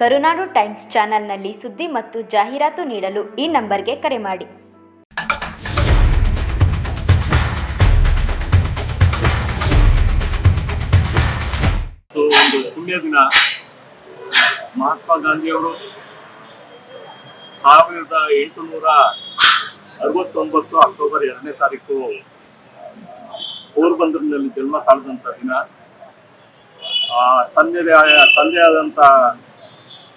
ಕರುನಾಡು times ಚಾನೆಲ್ನಲ್ಲಿ ಸುದ್ದಿ ಮತ್ತು ಜಾಹೀರಾತು ನೀಡಲು ಈ ನಂಬರ್ಗೆ ಕರೆ ಮಾಡಿ. ಪುಣ್ಯ ದಿನ ಮಹಾತ್ಮ ಗಾಂಧಿಯವರು ಸಾವಿರದ ಎಂಟುನೂರ ಅರವತ್ತೊಂಬತ್ತು ಅಕ್ಟೋಬರ್ ಎರಡನೇ ತಾರೀಕು ಪೋರ್ಬಂದರ್ನಲ್ಲಿ ಜನ್ಮ ತಾಳಿದಂಥ ದಿನ. ಆ ತಂದೆ ತಂದೆಯಾದಂಥ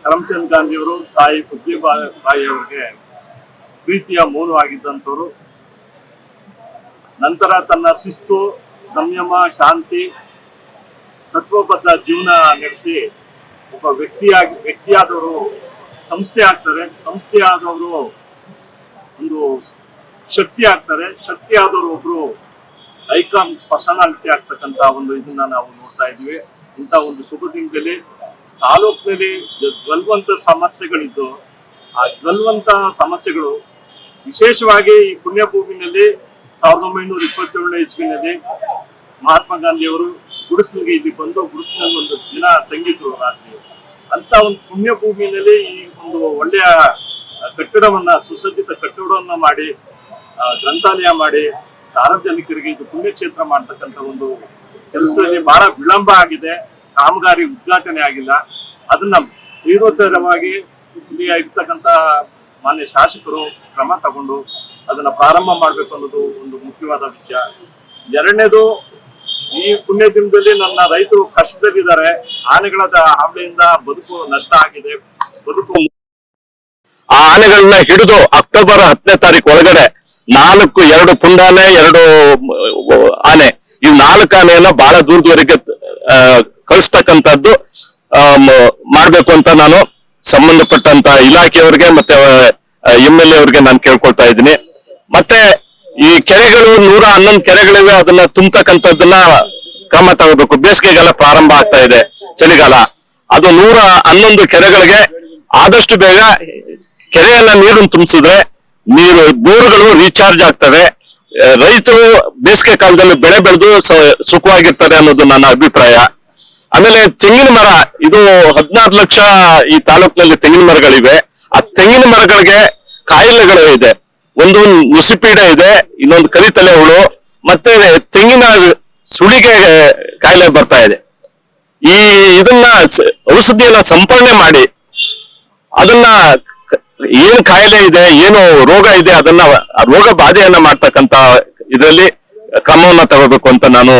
ಕರಮ್ಚಂದ್ ಗಾಂಧಿಯವರು ತಾಯಿ ಪ್ರತಿಭಾ ತಾಯಿಯವರಿಗೆ ಪ್ರೀತಿಯ ಮೂಲವಾಗಿದ್ದಂಥವ್ರು. ನಂತರ ತನ್ನ ಶಿಸ್ತು, ಸಂಯಮ, ಶಾಂತಿ, ತತ್ವಬದ್ಧ ಜೀವನ ನಡೆಸಿ ಒಬ್ಬ ವ್ಯಕ್ತಿಯಾಗಿ ವ್ಯಕ್ತಿಯಾದವರು ಸಂಸ್ಥೆ ಆಗ್ತಾರೆ. ಸಂಸ್ಥೆ ಆದವರು ಒಂದು ಶಕ್ತಿ ಆಗ್ತಾರೆ. ಶಕ್ತಿ ಆದವರು ಒಬ್ರು ಐಕಾನ್ ಪರ್ಸನಾಲಿಟಿ ಆಗ್ತಕ್ಕಂತ ಒಂದು ಇದನ್ನ ನಾವು ನೋಡ್ತಾ ಇದ್ವಿ ಇಂಥ ಒಂದು ಶುಭ ದಿನದಲ್ಲಿ ತಾಲೂಕಿನಲ್ಲಿ ಜ್ವಲ್ವಂತ ಸಮಸ್ಯೆಗಳಿದ್ದು, ಆ ಜ್ವಲ್ವಂತ ಸಮಸ್ಯೆಗಳು ವಿಶೇಷವಾಗಿ ಈ ಪುಣ್ಯಭೂಮಿನಲ್ಲಿ ಸಾವಿರದ ಒಂಬೈನೂರ ಇಪ್ಪತ್ತೇಳನೇ ಇಸ್ವಿನಲ್ಲಿ ಮಹಾತ್ಮ ಗಾಂಧಿಯವರು ಗುಡಿಸ್ಲಿಗೆ ಇಲ್ಲಿ ಬಂದು ಗುಡಿಸ್ನಲ್ಲಿ ಒಂದು ದಿನ ತಂಗಿದ್ರು ರಾತ್ರಿ. ಅಂತ ಒಂದು ಪುಣ್ಯ ಭೂಮಿಯಲ್ಲಿ ಈ ಒಂದು ಒಳ್ಳೆಯ ಕಟ್ಟಡವನ್ನ, ಸುಸಜ್ಜಿತ ಕಟ್ಟಡವನ್ನ ಮಾಡಿ ಗ್ರಂಥಾಲಯ ಮಾಡಿ ಸಾರ್ವಜನಿಕರಿಗೆ ಇದು ಪುಣ್ಯಕ್ಷೇತ್ರ ಮಾಡ್ತಕ್ಕಂಥ ಒಂದು ಕೆಲಸದಲ್ಲಿ ಬಹಳ ವಿಳಂಬ ಆಗಿದೆ. ಕಾಮಗಾರಿ ಉದ್ಘಾಟನೆ ಆಗಿಲ್ಲ. ಅದನ್ನ ತೀವ್ರತರವಾಗಿ ಇಲ್ಲಿ ಇರ್ತಕ್ಕಂಥ ಮಾನ್ಯ ಶಾಸಕರು ಕ್ರಮ ತಗೊಂಡು ಅದನ್ನ ಪ್ರಾರಂಭ ಮಾಡಬೇಕು ಅನ್ನೋದು ಒಂದು ಮುಖ್ಯವಾದ ವಿಷಯ. ಎರಡನೇದು, ಈ ಪುಣ್ಯ ದಿನದಲ್ಲಿ ನನ್ನ ರೈತರು ಕಷ್ಟದಲ್ಲಿದ್ದಾರೆ. ಆನೆಗಳ ಹಾವಳಿಯಿಂದ ಬದುಕು ನಷ್ಟ ಆಗಿದೆ. ಬದುಕು ಆ ಆನೆಗಳನ್ನ ಹಿಡಿದು ಅಕ್ಟೋಬರ್ ಹತ್ತನೇ ತಾರೀಕು ಒಳಗಡೆ ನಾಲ್ಕು, ಎರಡು ಪುಂಡಾನೆ, ಎರಡು ಆನೆ. ಈ ನಾಲ್ಕು ಆನೆಯನ್ನ ಬಹಳ ದೂರದವರೆಗೆ ಮ- ಮಾಡ್ಬೇಕು ಅಂತ ನಾನು ಸಂಬಂಧಪಟ್ಟಂತ ಇಲಾಖೆಯವರಿಗೆ ಮತ್ತೆ ಎಂ ಎಲ್ ಅವರಿಗೆ ನಾನು ಕೇಳ್ಕೊಳ್ತಾ ಇದ್ದೀನಿ. ಮತ್ತೆ ಈ ಕೆರೆಗಳು, ನೂರ ಹನ್ನೊಂದು ಕೆರೆಗಳಿವೆ, ಅದನ್ನ ತುಂಬತಕ್ಕಂಥದ್ದನ್ನ ಕ್ರಮ ತಗೋಬೇಕು. ಬೇಸಿಗೆಗಾಲ ಪ್ರಾರಂಭ ಆಗ್ತಾ ಇದೆ, ಚಳಿಗಾಲ. ಅದು ನೂರ ಹನ್ನೊಂದು ಕೆರೆಗಳಿಗೆ ಆದಷ್ಟು ಬೇಗ ಕೆರೆಯನ್ನ ನೀರನ್ನು ತುಂಬಿಸಿದ್ರೆ ನೀರು, ಬೋರ್ಗಳು ರೀಚಾರ್ಜ್ ಆಗ್ತವೆ. ರೈತರು ಬೇಸಿಗೆ ಕಾಲದಲ್ಲಿ ಬೆಳೆ ಬೆಳೆದು ಸುಖವಾಗಿರ್ತಾರೆ ಅನ್ನೋದು ನನ್ನ ಅಭಿಪ್ರಾಯ. ಆಮೇಲೆ ತೆಂಗಿನ ಮರ, ಇದು ಹದಿನಾರು ಲಕ್ಷ ಈ ತಾಲೂಕಿನಲ್ಲಿ ತೆಂಗಿನ ಮರಗಳಿವೆ. ಆ ತೆಂಗಿನ ಮರಗಳಿಗೆ ಕಾಯಿಲೆಗಳು ಇದೆ. ಒಂದು ನುಸಿಪೀಡೆ ಇದೆ, ಇನ್ನೊಂದು ಕರಿತಲೆ ಹುಳು ಮತ್ತೆ ತೆಂಗಿನ ಸುಳಿಗೆ ಕಾಯಿಲೆ ಬರ್ತಾ ಇದೆ. ಈ ಇದನ್ನ ಔಷಧಿಯನ್ನ ಸಂಪರ್ಣೆ ಮಾಡಿ, ಅದನ್ನ ಏನ್ ಕಾಯಿಲೆ ಇದೆ, ಏನು ರೋಗ ಇದೆ, ಅದನ್ನ ರೋಗ ಬಾಧೆಯನ್ನ ಮಾಡ್ತಕ್ಕಂತ ಇದರಲ್ಲಿ ಕ್ರಮವನ್ನ ತಗೋಬೇಕು ಅಂತ ನಾನು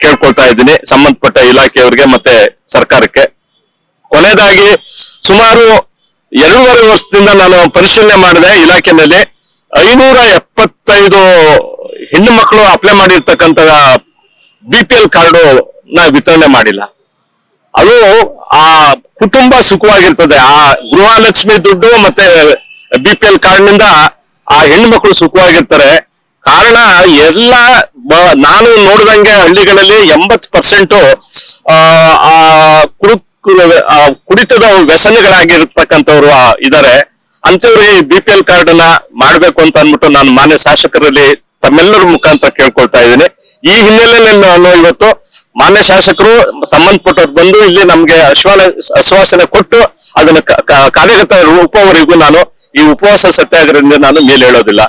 ಕೇಳ್ಕೊಳ್ತಾ ಇದ್ದೀನಿ. ಸಂಬಂಧಪಟ್ಟ ಇಲಾಖೆಯವರಿಗೆ ಮತ್ತೆ ಸರ್ಕಾರಕ್ಕೆ. ಕೊನೆಯದಾಗಿ, ಸುಮಾರು ಎರಡೂವರೆ ವರ್ಷದಿಂದ ನಾನು ಪರಿಶೀಲನೆ ಮಾಡಿದೆ ಇಲಾಖೆನಲ್ಲಿ ಐನೂರ ಎಪ್ಪತ್ತೈದು ಹೆಣ್ಣು ಮಕ್ಕಳು ಅಪ್ಲೈ ಮಾಡಿರ್ತಕ್ಕಂತ ಬಿ ಪಿ ಎಲ್ ಕಾರ್ಡು ನ ವಿತರಣೆ ಮಾಡಿಲ್ಲ. ಅದು ಆ ಕುಟುಂಬ ಸುಖವಾಗಿರ್ತದೆ. ಆ ಗೃಹಲಕ್ಷ್ಮಿ ದುಡ್ಡು ಮತ್ತೆ ಬಿ ಪಿ ಎಲ್ ಕಾರ್ಡ್ನಿಂದ ಆ ಹೆಣ್ಣು ಮಕ್ಕಳು ಸುಖವಾಗಿರ್ತಾರೆ. ಕಾರಣ ಎಲ್ಲ ನಾನು ನೋಡಿದಂಗೆ ಹಳ್ಳಿಗಳಲ್ಲಿ ಎಂಬತ್ ಪರ್ಸೆಂಟ್, ಆ ಕುಡಿತದ ವ್ಯಸನಗಳಾಗಿರ್ತಕ್ಕಂಥವ್ರು ಇದಾರೆ. ಅಂತವ್ರು ಈ ಬಿ ಪಿ ಎಲ್ ಕಾರ್ಡ್ ಅನ್ನ ಮಾಡ್ಬೇಕು ಅಂತ ಅಂದ್ಬಿಟ್ಟು ನಾನು ಮಾನ್ಯ ಶಾಸಕರಲ್ಲಿ ತಮ್ಮೆಲ್ಲರ ಮುಖಾಂತರ ಕೇಳ್ಕೊಳ್ತಾ ಇದ್ದೀನಿ. ಈ ಹಿನ್ನೆಲೆಯಲ್ಲಿ ನಾನು ಇವತ್ತು ಮಾನ್ಯ ಶಾಸಕರು ಸಂಬಂಧಪಟ್ಟವ್ರು ಬಂದು ಇಲ್ಲಿ ನಮ್ಗೆ ಅಶ್ವಾಸ ಆಶ್ವಾಸನೆ ಕೊಟ್ಟು ಅದನ್ನ ಕಾರ್ಯಗತ ರೂಪವರೆಗೂ ನಾನು ಈ ಉಪವಾಸ ಸತ್ಯಾಗ್ರಹದಿಂದ ನಾನು ಮೇಲೆ ಹೇಳೋದಿಲ್ಲ.